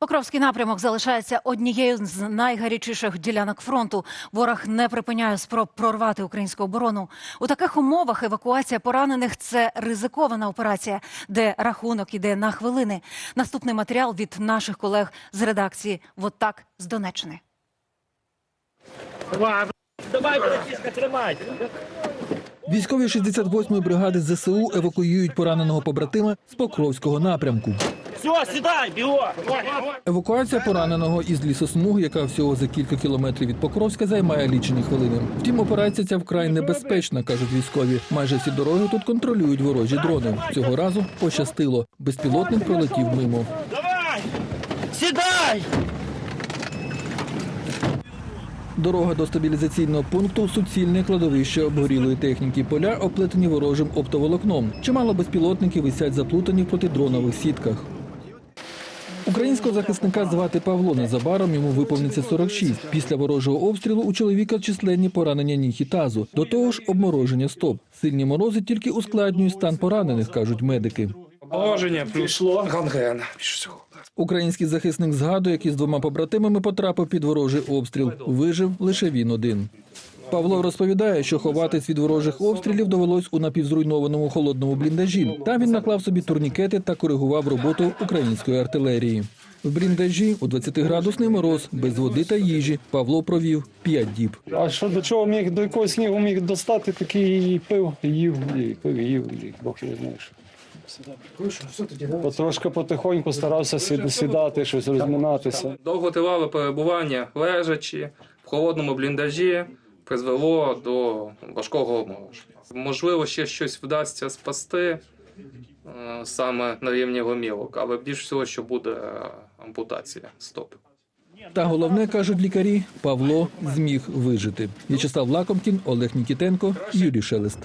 Покровський напрямок залишається однією з найгарячіших ділянок фронту. Ворог не припиняє спроб прорвати українську оборону. У таких умовах евакуація поранених це ризикована операція, де рахунок іде на хвилини. Наступний матеріал від наших колег з редакції «Вот так» з Донеччини. Військові 68-ї бригади ЗСУ евакуюють пораненого побратима з Покровського напрямку. Все, сідай, бігом. Евакуація пораненого із лісосмуги, яка всього за кілька кілометрів від Покровська, займає лічені хвилини. Втім, операція ця вкрай небезпечна, кажуть військові. Майже всі дороги тут контролюють ворожі дрони. Цього разу пощастило. Безпілотник пролетів мимо. Давай, сідай. Дорога до стабілізаційного пункту суцільне кладовище обгорілої техніки. Поля оплетені ворожим оптоволокном. Чимало безпілотників висять заплутані в протидронових сітках. Українського захисника звати Павло. Незабаром йому виповниться 46. Після ворожого обстрілу у чоловіка численні поранення ніг і тазу. До того ж, обмороження стоп. Сильні морози тільки ускладнюють стан поранених, кажуть медики. Положення плюс гангрена. Український захисник згадує, як із двома побратимами потрапив під ворожий обстріл. Вижив лише він один. Павло розповідає, що ховатись від ворожих обстрілів довелось у напівзруйнованому холодному бліндажі. Там він наклав собі турнікети та коригував роботу української артилерії. В бліндажі у 20-градусний мороз, без води та їжі, Павло провів 5 діб. А що до чого міг до якогось снігу міг достати, такий і пив, і їв, і пив, і їв, і Бог його знає. що. Потрошки потихоньку старався сідати, щось розминатися. Довготривале перебування лежачі в холодному бліндажі призвело до важкого обмороження. Можливо, ще щось вдасться спасти е, саме на рівні гомілок, але більш всього, що буде е, ампутація стоп. Та головне, кажуть лікарі, Павло зміг вижити. В'ячеслав Лакомкін, Олег Нікітенко, Юрій Шелест.